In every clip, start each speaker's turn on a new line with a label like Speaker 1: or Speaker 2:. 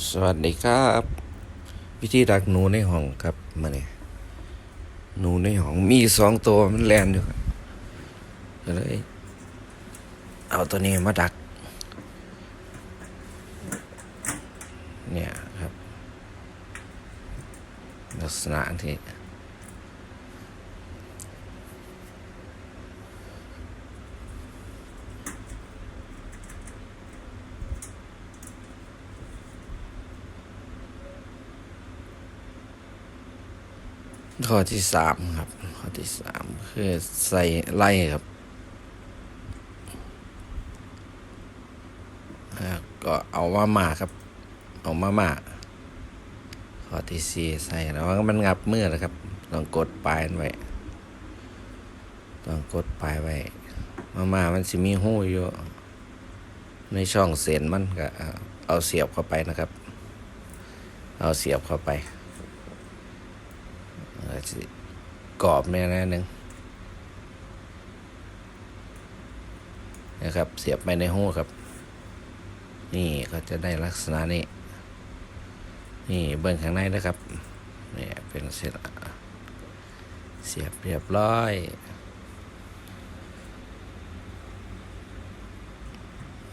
Speaker 1: สวัสดีครับ วิธีดักหนูในห้องครับมาเนี่ยหนูในห้องมีสองตัวมันแลนอยู่ก็เลยเอาตัวนี้มาดัก เนี่ยครับ ลักษณะที่ ข้อที่สามครับ ข้อที่สามคือใส่ไล่ครับก็เอามาม่าครับ เอามาม่าข้อที่สี่ใส่แล้วมันงับมือนะครับ ต้องกดปลายไว้ ต้องกดปลายไว้ มาม่ามันสิมีหูอยู่ ในช่องเส้นมันก็เอาเสียบเข้าไปนะครับ เอาเสียบเข้าไป สิกรอบแม่นะหนึ่งนะครับ เสียบไปในหูครับ นี่ก็จะได้ลักษณะนี้ นี่เบื้องข้างในนะครับเนี่ยเป็นเสร็จเสียบเรียบร้อย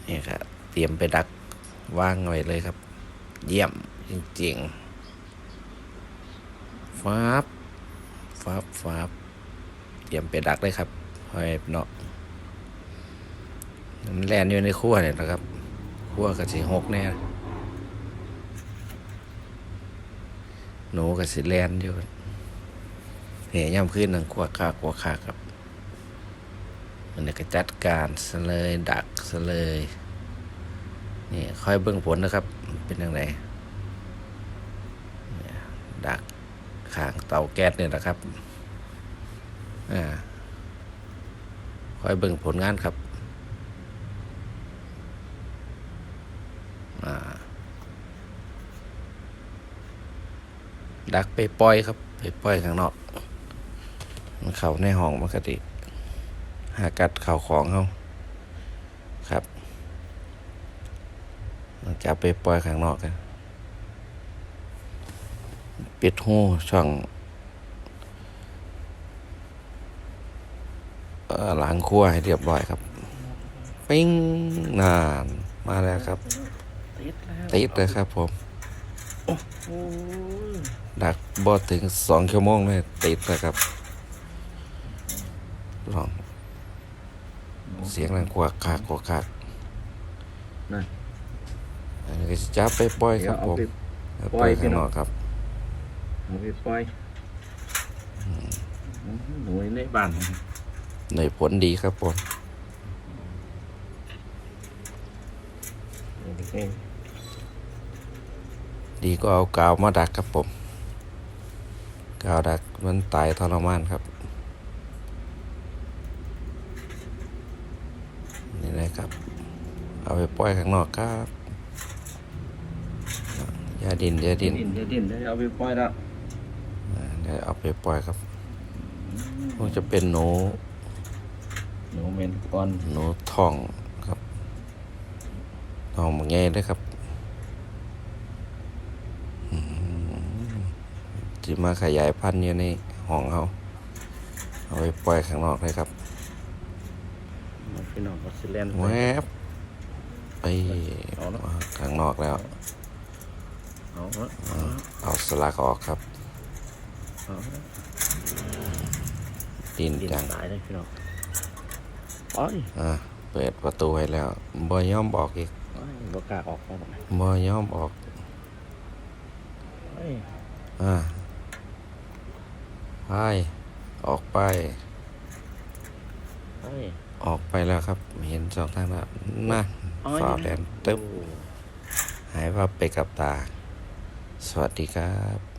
Speaker 1: นี่ครับเตรียมไปดักวางไว้เลยครับ เยี่ยมจริงๆ ฟ้าบ ฟ้าบฟ้าบเตรียมไปดักเลยครับหอยเนาะมันแลนอยู่ในครัวเนี่ยนะครับครัวกับสีหกแน่หนูกับสีแลนอยู่เหยย่ำขึ้นนังขั้วคากขวคาครับ มันนี้ก็จัดการซะเลยดักซะเลยนี่ค่อยเบิ่งผลนะครับ เป็นยังไงดัก ข้างเตาแก๊สเนี่ยนะครับอ่าคอยเบิ่งผลงานครับดักไปปล่อยครับ ไปปล่อยข้างนอก มันเข้าในห้องปกติ หากัดเข่าของเขาครับ มันจะไปปล่อยข้างนอกกัน ปิดหูช่องเอ่อล้างครัวให้เรียบร้อยครับ ปิ้งนานมาแล้วครับ
Speaker 2: ติดแล้ว
Speaker 1: ติดเลยครับผม
Speaker 2: โอ้ย
Speaker 1: ดักบอดถึงสองชั่วโมงเลยติดเลยครับ ลอง เสียงดังกวากคากกวากคาก
Speaker 2: นั่น
Speaker 1: อันนี้ก็จะจับไปปล่อยครับ
Speaker 2: เอา
Speaker 1: ผม
Speaker 2: ไป
Speaker 1: เอา
Speaker 2: ปล่
Speaker 1: ไป
Speaker 2: อย
Speaker 1: ข้างนอกครับ
Speaker 2: เอาไปปล่อยหน่วยในบ้าน
Speaker 1: ในผลดีครับผม
Speaker 2: เอง
Speaker 1: ดีก็เอากาวมาดักครับผมกาวดักมันตายทรมานครับ นี่นะครับ เอาไปปล่อยข้างนอกครับ อยาดินอยา
Speaker 2: ดิ
Speaker 1: ดิ
Speaker 2: น
Speaker 1: น
Speaker 2: ดินดินได้เอาไปปล่อยแล้ว
Speaker 1: อ่าเดี๋ยวเอาไปปล่อยครับคงจะเป็นหนู
Speaker 2: หนูเมนก่อน
Speaker 1: หนูทองครับทองมันใหญ่เลยครับอืมที่มาขยายพันธุ์อยู่ในห้องเขาเอาไปปล่อยข้างนอกเลยครับ
Speaker 2: พี่น้องออสเตรเลียน
Speaker 1: แวบไป
Speaker 2: เอาละ
Speaker 1: ข้างนอกแล้ว
Speaker 2: เอาละ
Speaker 1: เอาสลักออกครับ
Speaker 2: เอาละ
Speaker 1: ดิน
Speaker 2: ดิน
Speaker 1: จัง
Speaker 2: ตายเลยพี่น้องโอ้ย
Speaker 1: อ่าเปิดประตูให้แล้วบ่ยอมออกอีก
Speaker 2: โอ้ยบกล้าออกมาหน่อย
Speaker 1: บ่ยอมออก
Speaker 2: โอ้ย
Speaker 1: อ่าไปออกไป
Speaker 2: โอ้ย
Speaker 1: ออกไปแล้วครับ เห็นสองทางแล้วนั่น
Speaker 2: โอ้ย
Speaker 1: ฝ่าแลนตึ๊บหายวับไปกับตา สวัสดีครับ